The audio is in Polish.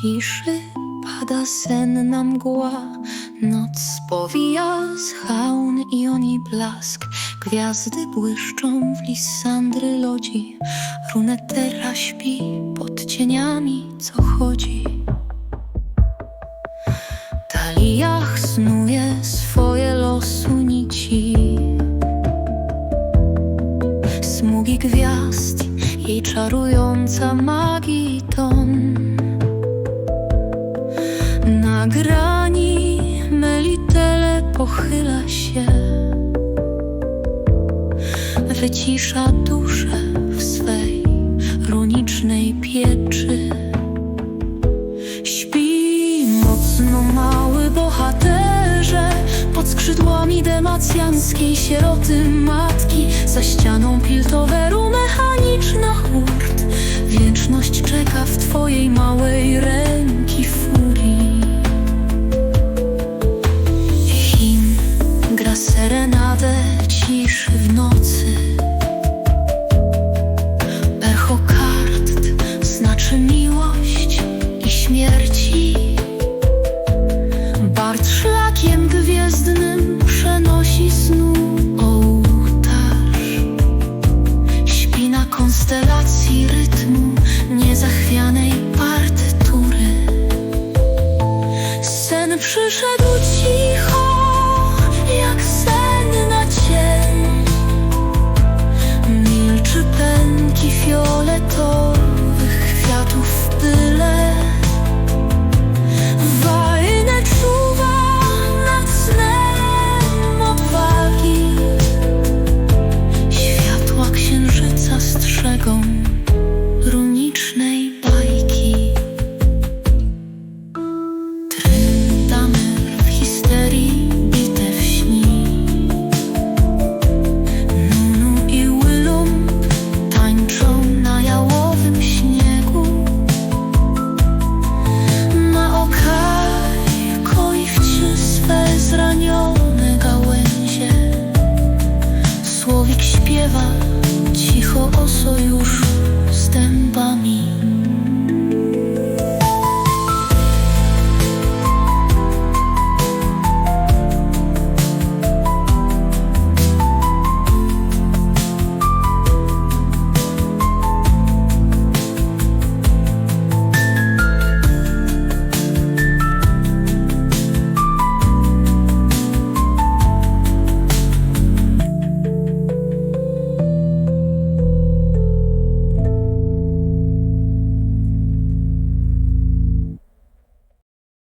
ciszy pada senna mgła, noc powija z haun i oni blask. Gwiazdy błyszczą w lisandry lodzi, runetera śpi pod cieniami, co chodzi. Taliach snuje swoje losu nici. Smugi gwiazd, jej czarująca magii ton. Na grani melitele pochyla się, wycisza duszę w swej runicznej pieczy. Śpi mocno mały bohaterze. Pod skrzydłami demacjanckiej sieroty matki. Za ścianą piltoweru mechaniczna hurt. Wieczność czeka w twojej małej serenadę ciszy w nocy Echo kart znaczy miłość i śmierci. Bart szlakiem gwiezdnym przenosi snu ołtarz. Śpi na konstelacji rytmu niezachwianej partytury. Sen przyszedł sou eu.